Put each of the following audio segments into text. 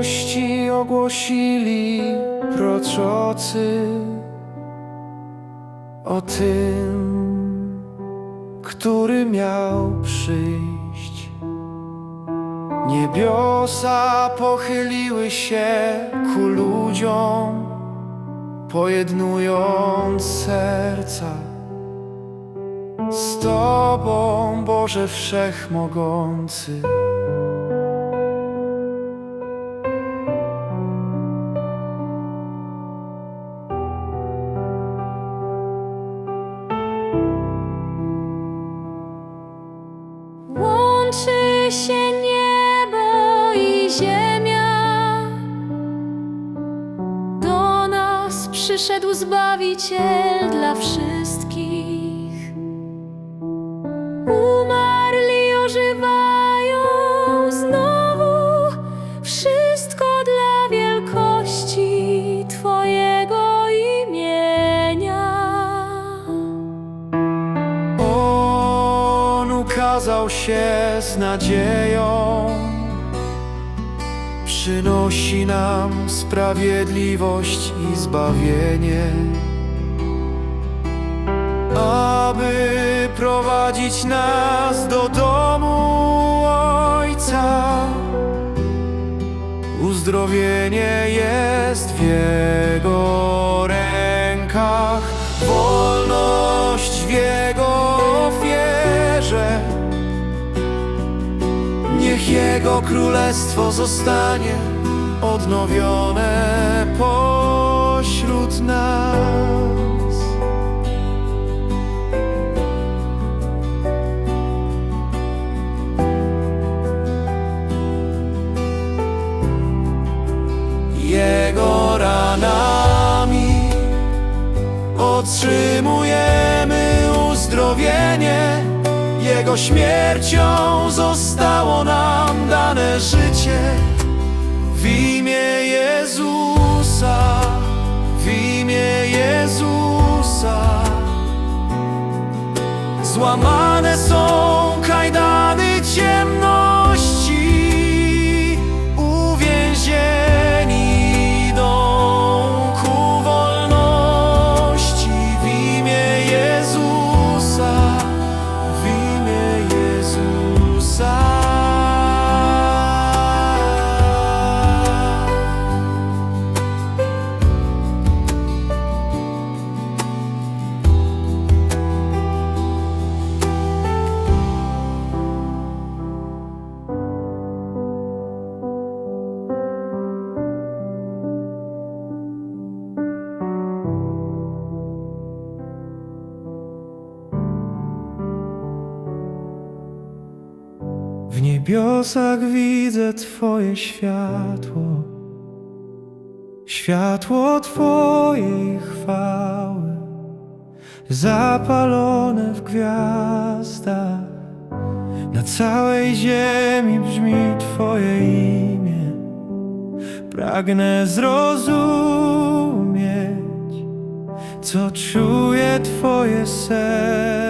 miłości ogłosili prorocy o tym, który miał przyjść. Niebiosa pochyliły się ku ludziom, pojednując serca z Tobą, Boże Wszechmogący. Ziemia. Do nas przyszedł Zbawiciel dla wszystkich. Umarli ożywają znowu. Wszystko dla wielkości Twojego imienia. On ukazał się z nadzieją, przynosi nam sprawiedliwość i zbawienie, aby prowadzić nas do domu Ojca. Uzdrowienie jest w Jego rękach, wolność w Jego Niech Jego królestwo zostanie odnowione pośród nas. Jego ranami otrzymujemy uzdrowienie. Jego śmiercią zostało nam dane życie. W imię Jezusa, w imię Jezusa. Złamane niebiosach widzę Twoje światło, światło Twojej chwały, zapalone w gwiazdach. Na całej ziemi brzmi Twoje imię. Pragnę zrozumieć, co czuje Twoje serce.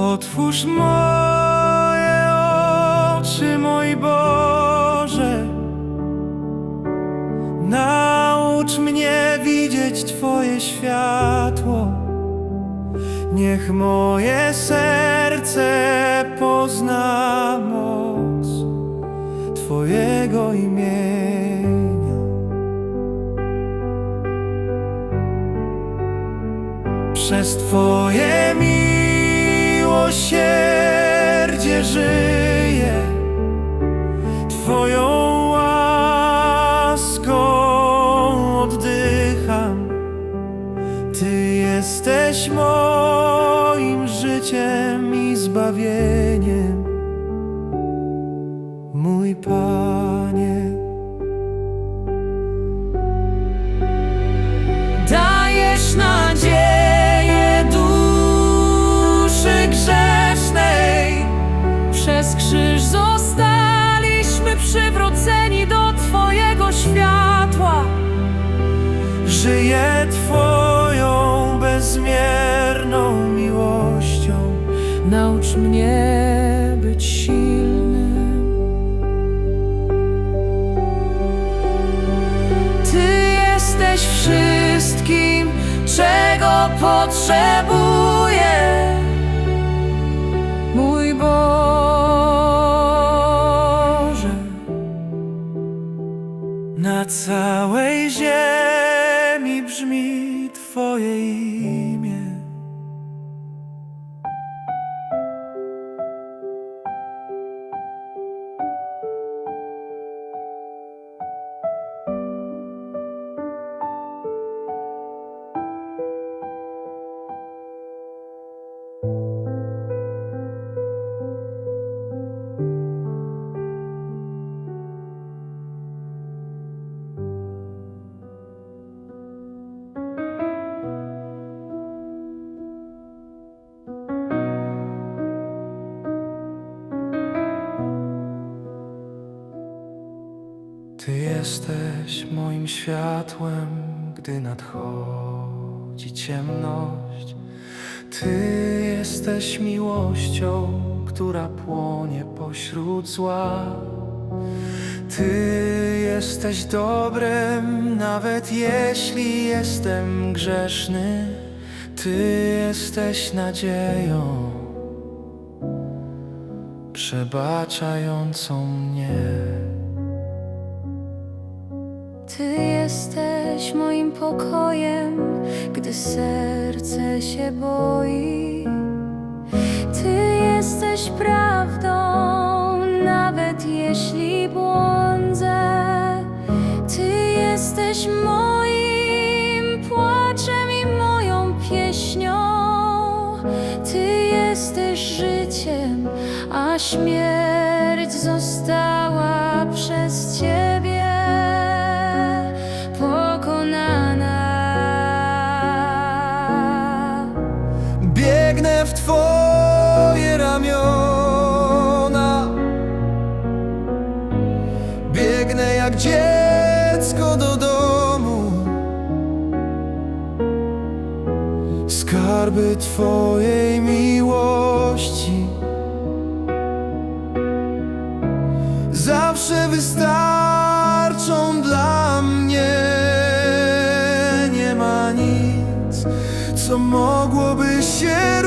Otwórz moje oczy, mój Boże. Naucz mnie widzieć Twoje światło. Niech moje serce pozna moc Twojego imienia. Przez Twoje miłosierdzie żyję, Twoją łaską oddycham. jesteś moim życiem i zbawieniem, mój Panie. Dajesz nadzieję bezmierną miłością. Naucz mnie być silnym. Ty jesteś wszystkim, czego potrzebuję. Mój Boże. Na całej ziemi brzmi Twoje imię. Jesteś moim światłem, gdy nadchodzi ciemność. Ty jesteś miłością, która płonie pośród zła. Ty jesteś dobrem, nawet jeśli jestem grzeszny. Ty jesteś nadzieją, przebaczającą mnie. Ty jesteś moim pokojem, gdy serce się boi. Ty jesteś prawdą, nawet jeśli błądzę. Ty jesteś moim płaczem i moją pieśnią. Ty jesteś życiem, a śmierć została przez Ciebie ramiona. Biegnę jak dziecko do domu. Skarby Twojej miłości zawsze wystarczą dla mnie. Nie ma nic, co mogłoby się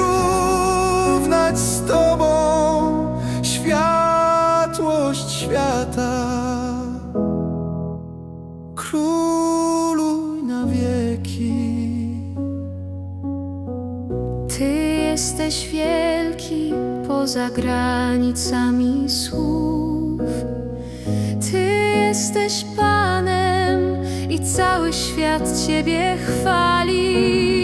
jesteś wielki poza granicami słów. Ty jesteś Panem i cały świat Ciebie chwali.